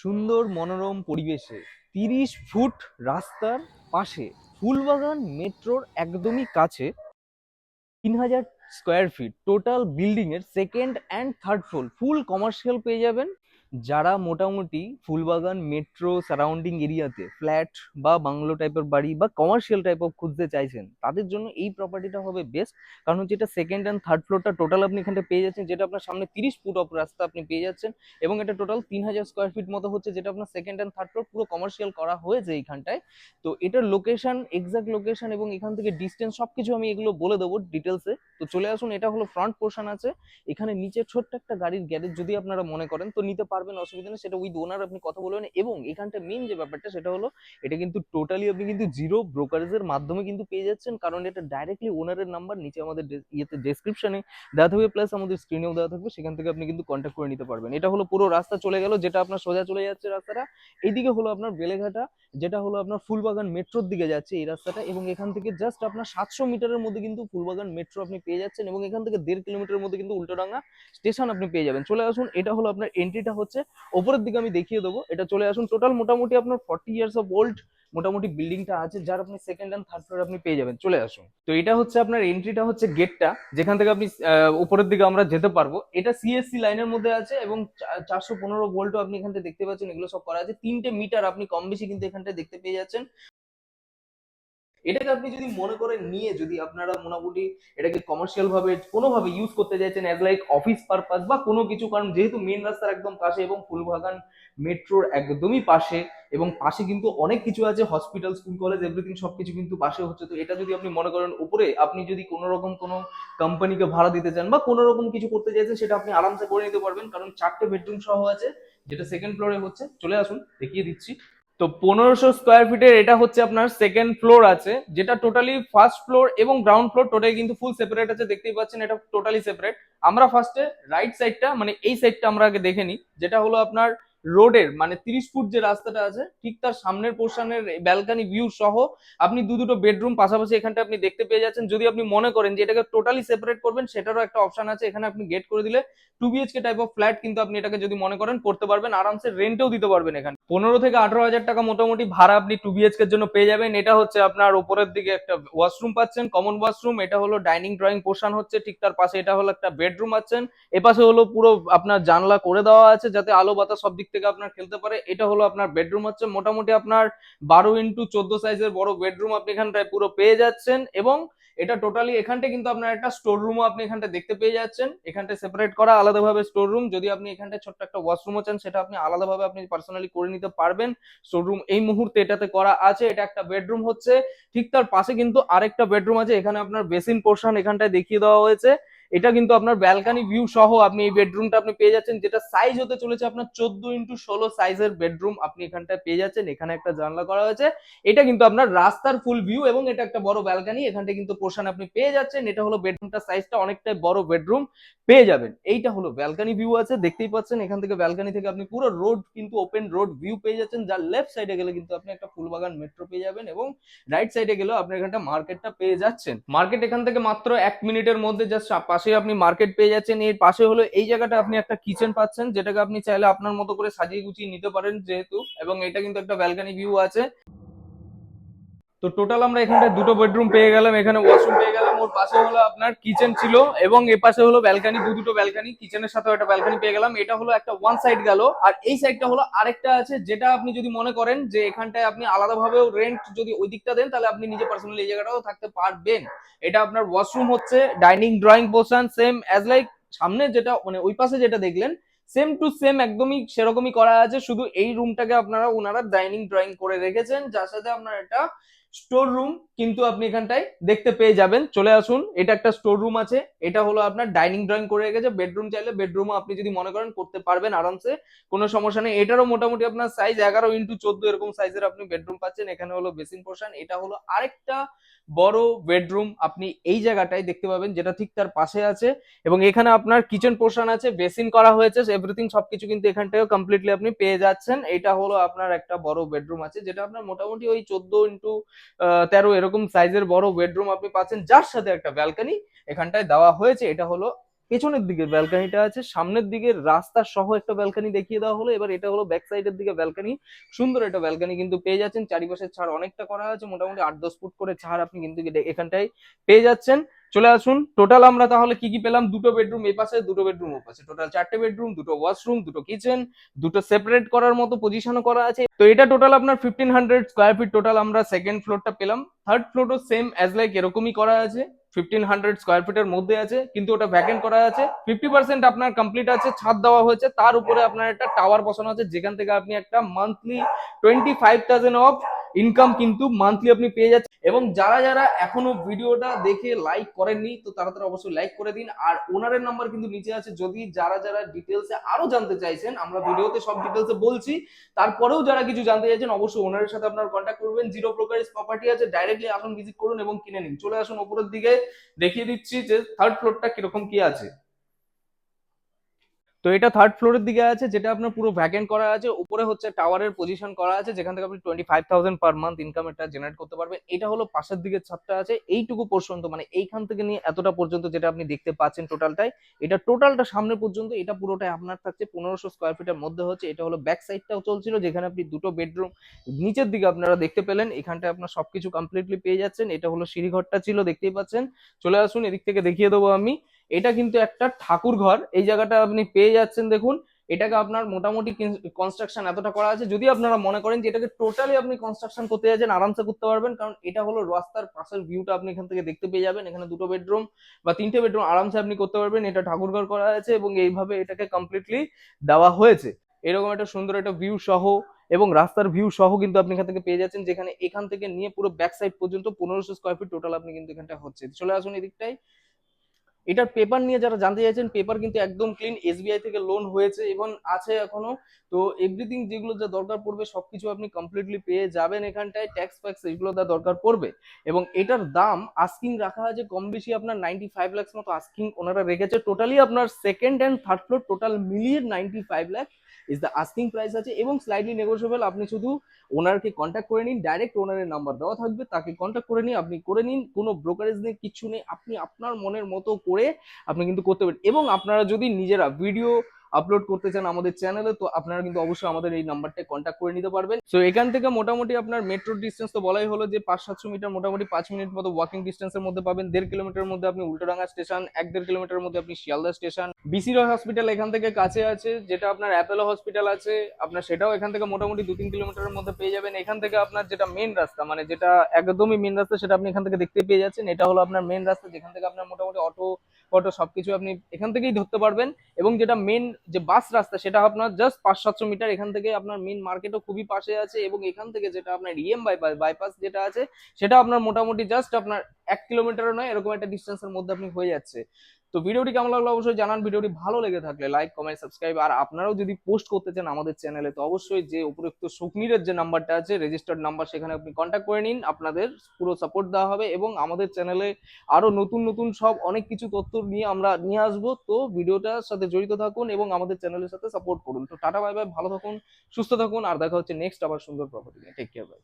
সুন্দর মনোরম পরিবেশে। তিরিশ ফুট রাস্তার পাশে ফুলবাগান মেট্রোর একদমই কাছে তিন হাজার স্কোয়ার ফিট টোটাল বিল্ডিংয়ের second and third floor full commercial পেয়ে যাবেন। যারা মোটামুটি ফুলবাগান মেট্রো সারাউন্ডিং এরিয়াতে ফ্ল্যাট বা বাংলো টাইপের বাড়ি বা কমার্শিয়াল টাইপ অফ খুঁজতে চাইছেন, তাদের জন্য এই প্রপার্টিটা হবে বেস্ট কারণ হচ্ছে এটা সেকেন্ড অ্যান্ড থার্ড ফ্লোরটা টোটাল আপনি এখানটা পেয়ে যাচ্ছেন, যেটা আপনার সামনে তিরিশ ফুট অফ রাস্তা আপনি পেয়ে যাচ্ছেন। এবং এটা টোটাল তিন হাজার স্কোয়ার ফিট মতো হচ্ছে, যেটা আপনার সেকেন্ড অ্যান্ড থার্ড ফ্লোর পুরো কমার্শিয়াল করা হয়েছে এইখানটায় তো এটার লোকেশন এক্সাক্ট লোকেশন এবং এখান থেকে ডিস্টেন্স সবকিছু আমি এগুলো বলে দেবো ডিটেলসে তো চলে আসুন, এটা হলো ফ্রন্ট পোর্শন আছে। এখানে নিচে ছোট্ট একটা গাড়ির গ্যারেজ যদি আপনারা মনে করেন, তো নিতে পারবেন, অসুবিধা নেই, সেটা উইথ ওনার আপনি কথা বলবেন এবং এখানটা মেন যে ব্যাপারটা, সেটা হলো, এটা কিন্তু টোটালি আপনি কিন্তু জিরো ব্রোকারেজের মাধ্যমে কিন্তু পেয়ে যাচ্ছেন। কারণ এটা ডাইরেক্টলি ওনারের নাম্বার নিচে আমাদের ইয়েতে ডেসক্রিপশনে দেওয়া থাকবে প্লাস আমাদের স্ক্রিনেও দেওয়া থাকবে, সেখান থেকে আপনি কিন্তু কন্ট্যাক্ট করে নিতে পারবেন। এটা হলো পুরো রাস্তা চলে গেল, যেটা আপনার সোজা চলে যাচ্ছে রাস্তাটা। এইদিকে হলো আপনার বেলেঘাটা, যেটা হলো আপনার ফুলবাগান মেট্রোর দিকে যাচ্ছে এই রাস্তাটা। এবং এখান থেকে জাস্ট আপনার সাতশো মিটারের মধ্যে কিন্তু ফুলবাগান মেট্রো আপনি পেয়ে যাচ্ছেন। এবং এখান থেকে দেড় কিলোমিটারের মধ্যে কিন্তু উল্টোডাঙ্গা স্টেশন আপনি পেয়ে যাবেন। চলে আসুন, এটা হলো আপনার এন্ট্রিটা হচ্ছে ওপরের দিকে আমি দেখিয়ে দেবো। এটা চলে আসুন। টোটাল মোটামুটি আপনার ফর্টি ইয়ার্স অফ ওল্ড মোটামুটি বিল্ডিংটা আছে, যার আপনি সেকেন্ড অ্যান্ড থার্ড ফ্লোর আপনি পেয়ে যাবেন। চলে আসুন। তো এটা হচ্ছে আপনার এন্ট্রিটা হচ্ছে গেটটা যেখান থেকে আপনি উপরের দিকে আমরা যেতে পারব। এটা সিএসসি লাইনের মধ্যে আছে এবং চারশো পনেরো ভোল্টও আপনি এখানটা দেখতে পাচ্ছেন। এগুলো সব করা আছে। তিনটে মিটার আপনি কম বেশি কিন্তু এখানটা দেখতে পেয়ে যাচ্ছেন। এটাকে আপনি যদি মনে করেন নিয়ে যদি আপনারা মোটামুটি এটাকে কমার্শিয়াল ভাবে কোনোভাবে ইউজ করতে চাইছেন অ্যাজ লাইক অফিস পারপাস বা কোনো কিছু, কারণ যেহেতু মেন রাস্তার একদম পাশে এবং ফুলবাগান মেট্রোর একদমই পাশে এবং পাশে কিন্তু অনেক কিছু আছে হসপিটাল স্কুল কলেজ এভরিথিং সবকিছু কিন্তু পাশে হচ্ছে। তো এটা যদি আপনি মনে করেন উপরে আপনি যদি কোনো রকম কোনো কোম্পানিকে ভাড়া দিতে চান বা কোনো রকম কিছু করতে চাইছেন, সেটা আপনি আরামসে করে নিতে পারবেন। কারণ চারটে বেডরুম সহ আছে, যেটা সেকেন্ড ফ্লোরে হচ্ছে। চলে আসুন, দেখিয়ে দিচ্ছি। তো পনেরোশো স্কোয়ার ফিটের এটা হচ্ছে আপনার সেকেন্ড ফ্লোর আছে, যেটা টোটালি ফার্স্ট ফ্লোর এবং গ্রাউন্ড ফ্লোর টোটালি কিন্তু ফুল সেপারেট আছে, দেখতেই পাচ্ছেন এটা টোটালি সেপারেট আমরা ফার্স্টে রাইট সাইডটা মানে এই সাইডটা আমরা আগে দেখে নিই, যেটা হলো আপনার রোডের মানে তিরিশ ফুট যে রাস্তাটা আছে, ঠিক তার সামনের পোর্শনের ব্যালকানি ভিউ সহ আপনি দু দুটো বেডরুম পাশাপাশি এখানটা আপনি দেখতে পেয়ে যাচ্ছেন। যদি আপনি মনে করেন যে এটাকে টোটালি সেপারেট করবেন, সেটারও একটা অপশন আছে, এখানে আপনি গেট করে দিলে two BHK type of flat কিন্তু আপনি এটাকে যদি মনে করেন, করতে পারবেন, আরামসে রেন্টেও দিতে পারবেন এখানে। পনেরো থেকে আঠারো হাজার টাকা মোটামুটি ভাড়া আপনি টু বিএচকে জন্য পেয়ে যাবেন। এটা হচ্ছে আপনার উপরের দিকে একটা ওয়াশরুম পাচ্ছেন কমন ওয়াশরুম এটা হলো ডাইনিং ড্রয়িং পোর্শন হচ্ছে, ঠিক তার পাশে এটা হলো একটা বেডরুম পাচ্ছেন এপাশে হলো পুরো আপনার জানলা করে দেওয়া আছে, যাতে আলো বাতাস সব দিক থেকে আপনার খেলতে পারে। এটা হলো আপনার বেডরুম হচ্ছে। মোটামুটি আপনার বারো ইন্টু চোদ্দ সাইজের বড় বেডরুম আপনি এখানটায় পুরো পেয়ে যাচ্ছেন এবং এটা টোটালি এখানটা কিন্তু আপনার একটা স্টোর রুমও আপনি এখানটা দেখতে পেয়ে যাচ্ছেন। এখানটা সেপারেট করা আলাদাভাবে স্টোর রুম যদি আপনি এখানটা ছোট্ট একটা ওয়াশরুমও চান, সেটা আপনি আলাদাভাবে আপনি পার্সোনালি করে নিতে পারবেন। শোরুম এই মুহূর্তে এটাতে করা আছে। এটা একটা বেডরুম হচ্ছে। ঠিক তার পাশে কিন্তু আরেকটা বেডরুম আছে। এখানে আপনার বেসিন পোর্শন এখানটায় দেখিয়ে দেওয়া হয়েছে। এটা কিন্তু আপনার ব্যালকানি ভিউ সহ আপনি এই বেডরুমটা আপনি পেয়ে যাচ্ছেন, যেটা সাইজ হতে চলেছে আপনার চোদ্দ ইন্টু ষোলো সাইজের বেডরুম আপনি এখানটায় পেয়ে যাচ্ছেন, এখানে একটা জানলা করা হয়েছে। এটা কিন্তু আপনার রাস্তার ফুল ভিউ এবং এটা একটা বড় ব্যালকানি এখানটা কিন্তু পোর্শন আপনি পেয়ে যাচ্ছেন। এটা হলো বেডরুমটা সাইজটা অনেকটাই বড় বেডরুম পেয়ে যাবেন। এইটা হলো ব্যালকানি ভিউ আছে, দেখতেই পাচ্ছেন এখান থেকে ব্যালকানি থেকে আপনি পুরো রোড কিন্তু ওপেন রোড ভিউ পেয়ে যাচ্ছেন, যার লেফট সাইডে গেলে কিন্তু আপনি একটা ফুলবাগান মেট্রো পেয়ে যাবেন এবং রাইট সাইডে গেলেও আপনি এখানটা মার্কেটটা পেয়ে যাচ্ছেন। মার্কেট এখান থেকে মাত্র এক মিনিটের মধ্যে জাস্ট পাশে আপনি মার্কেট পেয়ে যাচ্ছেন। এর পাশে হলো এই জায়গাটা আপনি একটা কিচেন পাচ্ছেন, যেটাকে আপনি চাইলে আপনার মতো করে সাজিয়ে গুছিয়ে নিতে পারেন যেহেতু, এবং এটা কিন্তু একটা ব্যালকানি ভিউ আছে। তো টোটাল আমরা এখানটায় দুটো বেডরুম পেয়ে গেলাম, এখানে ওয়াশরুম পেয়ে গেলাম, ওর পাশে হলো আপনার কিচেন ছিল এবং এ পাশে হলো ব্যালকানি দু দুটো ব্যালকানি কিচেনের সাথেও একটা ব্যালকানি পেয়ে গেলাম। এটা হলো একটা ওয়ান সাইড গেল, আর এই সাইডটা হলো আরেকটা আছে যেটা আপনি যদি মনে করেন যে এখানটায় আপনি আলাদাভাবেও রেন্ট যদি ওই দিকটা দেন, তাহলে আপনি নিজে পার্সোনালি এই জায়গাটাও থাকতে পারবেন। এটা আপনার ওয়াশরুম হচ্ছে dining drawing portion same as like সামনে যেটা মানে ওই পাশে যেটা দেখলেন সেম টু সেম একদমই সেরকমই করা আছে। শুধু এই রুমটাকে আপনারা ওনারা ডাইনিং ড্রয়িং করে রেখেছেন, যার সাথে আপনার একটা স্টোর রুম কিন্তু আপনি এখানটায় দেখতে পেয়ে যাবেন। চলে আসুন, এটা একটা স্টোর রুম আছে, এটা হলো আপনার ডাইনিং ড্রয়িং করে রেখেছে। বেডরুম চাইলে বেডরুমও আপনি যদি মনে করেন করতে পারবেন আরামসে, কোনো সমস্যা নেই। এটারও মোটামুটি আপনার সাইজ এগারো ইন্টু চোদ্দ এরকম সাইজের আপনি বেডরুম পাচ্ছেন। এখানে হলো বেসিন পোর্শন এটা হলো আরেকটা বড় বেডরুম আপনি এই জায়গাটায় দেখতে পাবেন যেটা ঠিক তার পাশে আছে এবং এখানে আপনার কিচেন পোর্শন আছে বেসিন করা হয়েছে এভরিথিং সবকিছু কিন্তু এখানটায়ও কমপ্লিটলি আপনি পেয়ে যাচ্ছেন। এটা হলো আপনার একটা বড় বেডরুম আছে, যেটা আপনার মোটামুটি ওই চোদ্দ ইন্টু তেরো এরকম সাইজের বড় বেডরুম আপনি পাচ্ছেন যার সাথে একটা ব্যালকানি এখানটায় দেওয়া হয়েছে। এটা হলো পেছনের দিকে ব্যালকানিটা আছে, সামনের দিকে রাস্তা সহ একটা ব্যালকানি দেখিয়ে দেওয়া হলো। এবার এটা হলো ব্যাক সাইডের দিকে ব্যালকানি, সুন্দর একটা ব্যালকানি কিন্তু পেয়ে যাচ্ছেন। চারিপাশের ছাড় অনেকটা করা আছে, মোটামুটি আট দশ ফুট করে ছাড় আপনি কিন্তু এখানটায় পেয়ে যাচ্ছেন। চলে আসুন। টোটাল আমরা তাহলে কি কি পেলাম? দুটো বেডরুম এ পাশে, দুটো বেডরুম ও পাশে। টোটাল চারটে বেডরুম দুটো ওয়াশরুম দুটো কিচেন দুটো সেপারেট করার মতো পজিশনও করা আছে। তো এটা টোটাল আপনার fifteen hundred square feet total আমরা সেকেন্ড ফ্লোরটা পেলাম। থার্ড ফ্লোরও সেম অ্যাজ লাইক এরকমই করা আছে। ফিফটিন হান্ড্রেড স্কোয়ার ফিটের মধ্যে আছে, কিন্তু ওটা ভ্যাকেন্ট করা আছে। ফিফটি পার্সেন্ট আপনার কমপ্লিট আছে, ছাদ দেওয়া হয়েছে। তার উপরে আপনার একটা টাওয়ার বসানো আছে, যেখান থেকে আপনি একটা monthly twenty five thousand of income কিন্তু মান্থলি আপনি পেয়ে যাচ্ছেন। এবং যারা যারা এখনও ভিডিওটা দেখে লাইক করেননি তো তারা তারা অবশ্যই লাইক করে দিন। আর ওনারের নাম্বার কিন্তু নিচে আছে। যদি যারা যারা ডিটেলসে আরও জানতে চাইছেন আমরা ভিডিওতে সব ডিটেলসে বলছি। তারপরেও যারা কিছু জানতে চাইছেন অবশ্যই ওনারের সাথে আপনার কন্ট্যাক্ট করবেন। জিরো ব্রোকারেজ প্রপার্টি আছে ডাইরেক্টলি আসুন ভিজিট করুন এবং কিনে নিন। চলে আসুন ওপরের দিকে দেখিয়ে দিচ্ছি যে থার্ড ফ্লোরটা কীরকম কি আছে। তো এটা থার্ড ফ্লোরের দিকে আছে, যেটা আপনার পুরো ভ্যাকেন্ট করা আছে। উপরে হচ্ছে টাওয়ারের পজিশন করা আছে, যেখান থেকে আপনি twenty five thousand per month income এটা জেনারেট করতে পারবেন। এটা হলো পাশের দিকে ছাদটা আছে, এইটুকু পর্যন্ত মানে এইখান থেকে নিয়ে এতটা পর্যন্ত যেটা আপনি দেখতে পাচ্ছেন টোটালটাই এটা টোটালটা সামনে পর্যন্ত, এটা পুরোটাই আপনার থাকছে, পনেরোশো স্কোয়ার ফিটের মধ্যে হচ্ছে। এটা হলো ব্যাক সাইডটাও চলছিল, যেখানে আপনি দুটো বেডরুম নিচের দিকে আপনারা দেখতে পেলেন, এখানটায় আপনার সবকিছু কমপ্লিটলি পেয়ে যাচ্ছেন। এটা হলো সিঁড়িঘরটা ছিল, দেখতেই পাচ্ছেন। চলে আসুন, এদিক থেকে দেখিয়ে দেবো আমি। এটা কিন্তু একটা ঠাকুর ঘর এই জায়গাটা আপনি পেয়ে যাচ্ছেন, দেখুন। এটাকে আপনার মোটামুটি কনস্ট্রাকশন এতটা করা আছে। যদি আপনারা মনে করেন যে এটাকে টোটালি আপনি কনস্ট্রাকশন করতে যাচ্ছেন, আরামসে করতে পারবেন, কারণ এটা হলো রাস্তার পাশের ভিউটা আপনি এখান থেকে দেখতে পেয়ে যাবেন। এখানে দুটো বেডরুম বা তিনটে বেডরুম আরামসে আপনি করতে পারবেন। এটা ঠাকুর ঘর করা আছে এবং এইভাবে এটাকে কমপ্লিটলি দেওয়া হয়েছে। এরকম একটা সুন্দর একটা ভিউ সহ এবং রাস্তার ভিউ সহ কিন্তু আপনি এখান থেকে পেয়ে যাচ্ছেন, যেখানে এখান থেকে নিয়ে পুরো ব্যাক সাইড পর্যন্ত পনেরোশো স্কোয়ার ফিট টোটাল আপনি কিন্তু এখানটা হচ্ছে। চলে আসুন এদিকটাই এটার পেপার নিয়ে যারা জানতে চাইছেন পেপার কিন্তু একদম ক্লিন এসবিআই থেকে লোন হয়েছে এবং আছে এখনও। তো এভরিথিং যেগুলো যা দরকার পড়বে, সবকিছু আপনি কমপ্লিটলি পেয়ে যাবেন এখানটায়। ট্যাক্স ফ্যাক্স এগুলো যা দরকার পড়বে। এবং এটার দাম আস্কিং রাখা আছে কম বেশি আপনার নাইনটি ফাইভ লাক্স মতো আস্কিং ওনারা রেখেছে। টোটালি আপনার second and third floor total মিলিয়ে ninety five lakh is the asking price আছে এবং স্লাইডলি নেগোসিয়েবল আপনি শুধু ওনারকে কন্ট্যাক্ট করে নিন ডাইরেক্ট ওনারের নাম্বার দেওয়া থাকবে, তাকে কন্ট্যাক্ট করে নিন আপনি করে নিন। কোনো ব্রোকারেজ নেই কিছু নেই, আপনি আপনার মনের মতো করে আপনি কিন্তু করতে পারেন। এবং আপনারা যদি নিজেরা ভিডিও আপলোড করতে চান আমাদের চ্যানেলে তো আপনারা কিন্তু অবশ্যই আমাদের এই নাম্বারটা কন্ট্যাক্ট করে নিতে পারবেন। সো এখান থেকে মোটামুটি আপনার মেট্রো ডিস্টেন্স তো বলাই হলো যে পাঁচ সাতশো মিটার, মোটামুটি পাঁচ মিনিট মতো ওয়াকিং ডিস্টেন্সের মধ্যে পাবেন। দেড় কিলোমিটার মধ্যে আপনি উল্টোডাঙ্গা স্টেশন এক দেড় কিলোমিটার মধ্যে আপনি Sealdah station BC Roy hospital এখান থেকে কাছে আছে, যেটা আপনার অ্যাপেলো হসপিটাল আছে। আপনার সেটাও এখান থেকে মোটামুটি দু তিন কিলোমিটারের মধ্যে পেয়ে যাবেন। এখান থেকে আপনার যেটা মেন রাস্তা মানে যেটা একদমই মেন রাস্তা, সেটা আপনি এখান থেকে দেখতে পেয়ে যাচ্ছেন। এটা হলো আপনার মেন রাস্তা, যেখান থেকে আপনার মোটামুটি অটো অটো সবকিছু আপনি এখান থেকেই ধরতে পারবেন এবং যেটা মেন যে বাস রাস্তা সেটা আপনার জাস্ট পাঁচ সাতশো মিটার এখান থেকে আপনার মেন মার্কেটও খুবই পাশে আছে এবং এখান থেকে যেটা আপনার ইএম বাইপাস বাইপাস যেটা আছে সেটা আপনার মোটামুটি জাস্ট আপনার এক কিলোমিটারও নয়, এরকম একটা ডিস্টেন্সের মধ্যে আপনি হয়ে যাচ্ছে। তো ভিডিওটি কেমন লাগল অবশ্যই জানান, ভিডিওটি ভালো লেগে থাকলে লাইক কমেন্ট সাবস্ক্রাইব আর আপনারাও যদি পোস্ট করতে চান আমাদের চ্যানেলে তো অবশ্যই যে উপরোক্ত সুকনিরের যে নাম্বারটা আছে রেজিস্টার্ড নাম্বার সেখানে আপনি কন্ট্যাক্ট করে নিন, আপনাদের পুরো সাপোর্ট দেওয়া হবে এবং আমাদের চ্যানেলে আরও নতুন নতুন সব অনেক কিছু তথ্য নিয়ে আমরা নিয়ে আসব। তো ভিডিওটার সাথে জড়িত থাকুন এবং আমাদের চ্যানেলের সাথে সাপোর্ট করুন। তো টাটা বাই বাই ভালো থাকুন, সুস্থ থাকুন, আর দেখা হচ্ছে নেক্সট আবার সুন্দর প্রপার্টি টেক কেয়ার বাই